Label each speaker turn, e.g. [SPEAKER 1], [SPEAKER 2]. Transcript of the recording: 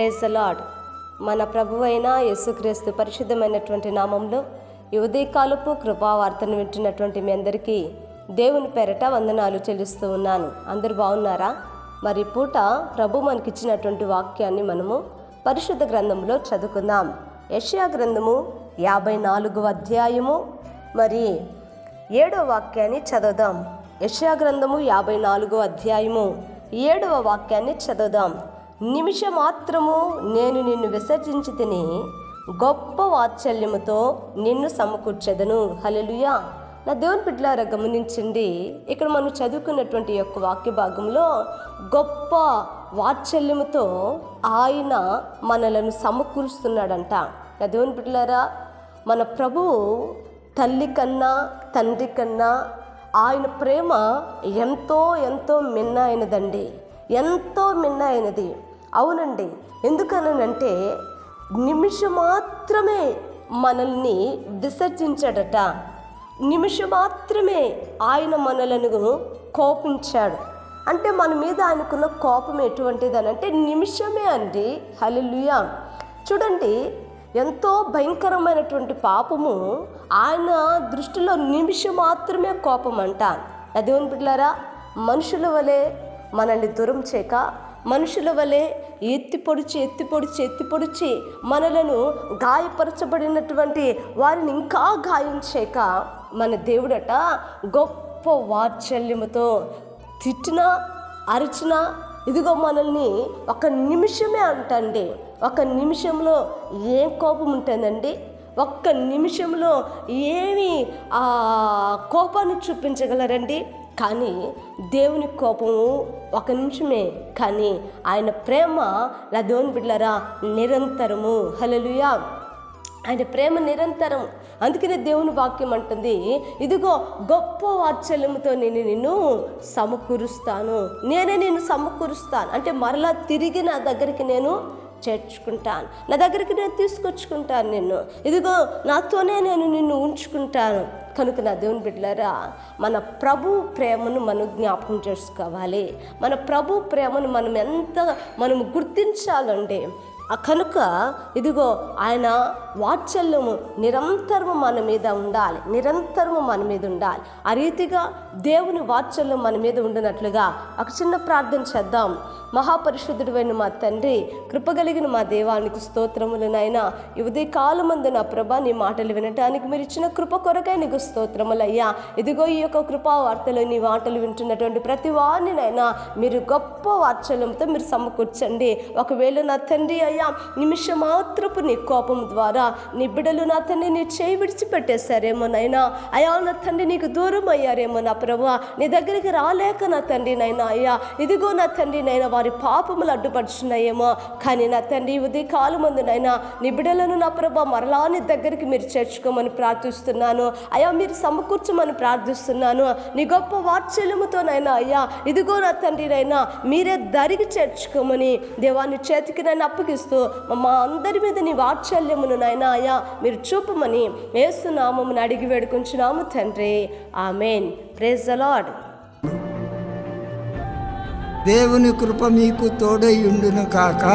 [SPEAKER 1] Praise lord మన ప్రభువైన యేసుక్రీస్తు పరిశుద్ధమైనటువంటి నామంలో యువదీ ఉదయకాలపు కృపావార్తను వింటున్నటువంటి మీ అందరికీ దేవుని పేరట వందనాలు చెల్లిస్తూ ఉన్నాను. అందరు బాగున్నారా? మరి పూట ప్రభు మనకిచ్చినటువంటి వాక్యాన్ని మనము పరిశుద్ధ గ్రంథంలో చదువుకుందాం. యెషయా గ్రంథము యాభై నాలుగు అధ్యాయము. మరి ఏడవ వాక్యాన్ని చదువుదాం. యషియా గ్రంథము యాభై నాలుగు అధ్యాయము. ఏడవ వాక్యాన్ని చదువుదాం. నిమిష మాత్రము నేను నిన్ను విసర్జించి తిని గొప్ప వాత్సల్యముతో నిన్ను సమకూర్చెదను. హలలుయా నా దేవుని బిడ్డలారా గమనించండి. ఇక్కడ మనం చదువుకున్నటువంటి యొక్క వాక్య భాగంలో గొప్ప వాత్సల్యముతో ఆయన మనలను సమకూరుస్తున్నాడంట. నా దేవుని బిడ్డలారా మన ప్రభువు తల్లి కన్నా తండ్రి కన్నా ఆయన ప్రేమ ఎంతో ఎంతో మిన్న ఎంతో మిన్న అవునండి. ఎందుకనంటే నిమిషం మాత్రమే మనల్ని విసర్జించాడట. నిమిషం మాత్రమే ఆయన మనలను కోపించాడు. అంటే మన మీద ఆయనకున్న కోపం ఎటువంటిది అని అంటే నిమిషమే అండి. హలిలుయా చూడండి ఎంతో భయంకరమైనటువంటి పాపము ఆయన దృష్టిలో నిమిషం మాత్రమే కోపం అంట అదేమని బిడ్డారా మనుషుల వలె మనల్ని దూరం చేయక మనుషుల వలె ఎత్తి పొడిచి ఎత్తి పొడిచి ఎత్తి పొడిచి మనలను గాయపరచబడినటువంటి వారిని ఇంకా గాయం చేయక మన దేవుడట గొప్ప వాత్సల్యముతో తిట్టినా అరిచినా ఇదిగో మనల్ని ఒక నిమిషమే అంటండి. ఒక నిమిషంలో ఏం కోపం ఉంటుందండి? ఒక్క నిమిషంలో ఏమి ఆ కోపాన్ని చూపించగలరండి? కానీ దేవుని కోపము ఒక నిమిషమే కానీ ఆయన ప్రేమ నా దేవుని బిడ్డలారా నిరంతరము. హలలుయా ఆయన ప్రేమ నిరంతరం. అందుకనే దేవుని వాక్యం అంటుంది ఇదిగో గొప్ప వాత్సల్యంతో నేను నిన్ను సమకూరుస్తాను. నేనే నిన్ను సమకూరుస్తాను. అంటే మరలా తిరిగి నా దగ్గరికి నేను చేర్చుకుంటాను. నా దగ్గరికి నేను తీసుకొచ్చుకుంటాను నిన్ను. ఇదిగో నాతోనే నేను నిన్ను ఉంచుకుంటాను. కనుక నా దేవుని బిడ్డలారా మన ప్రభు ప్రేమను మనం జ్ఞాపకం చేసుకోవాలి. మన ప్రభు ప్రేమను మనం ఎంత మనం గుర్తించాలండి ఆ కనుక ఇదిగో ఆయన వాత్సల్యము నిరంతరము మన మీద ఉండాలి నిరంతరము మన మీద ఉండాలి. ఆ రీతిగా దేవుని వాత్సల్యం మన మీద ఉండినట్లుగా ఒక చిన్న ప్రార్థన చేద్దాం. మహాపరిశుద్ధుడైన మా తండ్రి కృపగలిగిన మా దేవానికి స్తోత్రములనైనా ఇవదే కాలమందు నా ప్రభా నీ మాటలు వినటానికి మీరు ఇచ్చిన కృప కొరకై నీకు స్తోత్రములయ్యా ఇదిగో ఈ యొక్క కృపా వార్తలో నీ మాటలు వింటున్నటువంటి ప్రతి వారినైనా మీరు గొప్ప వాత్సల్యంతో మీరు సమకూర్చండి. ఒకవేళ నా తండ్రి అయ్యా నిమిషమాత్రపు నీ కోపం ద్వారా నీ బిడ్డలు నా తండ్రి నీ చేయి విడిచిపెట్టేశారేమో నైనా అయ్యా నా తండ్రి నీకు దూరం అయ్యారేమో నా ప్రభా నీ దగ్గరికి రాలేక నా తండ్రి నైనా అయ్యా. ఇదిగో నా తండ్రి నైనా వారి పాపములు అడ్డుపడుచున్నాయేమో. కానీ నా తండ్రి ఉదయ కాలు కాలం నైనా నీ బిడ్డలను నా ప్రభా మరలా నీ దగ్గరికి మీరు చేర్చుకోమని ప్రార్థిస్తున్నాను. అయ్యా మీరు సమకూర్చమని ప్రార్థిస్తున్నాను. నీ గొప్ప వాత్సల్యముతోనైనా అయ్యా. ఇదిగో నా తండ్రి నైనా మీరే దరిగి చేర్చుకోమని దేవాన్ని చేతికి నన్ను అప్పగిస్తూ మా అందరి మీద నీ వాత్సల్యమును నైనా మీరు చూపమని వేస్తున్నామని అడిగి వేడుకుంటున్నాము తండ్రి. Amen. Praise the Lord Lord.
[SPEAKER 2] దేవుని కృప మీకు తోడై ఉండును కాక.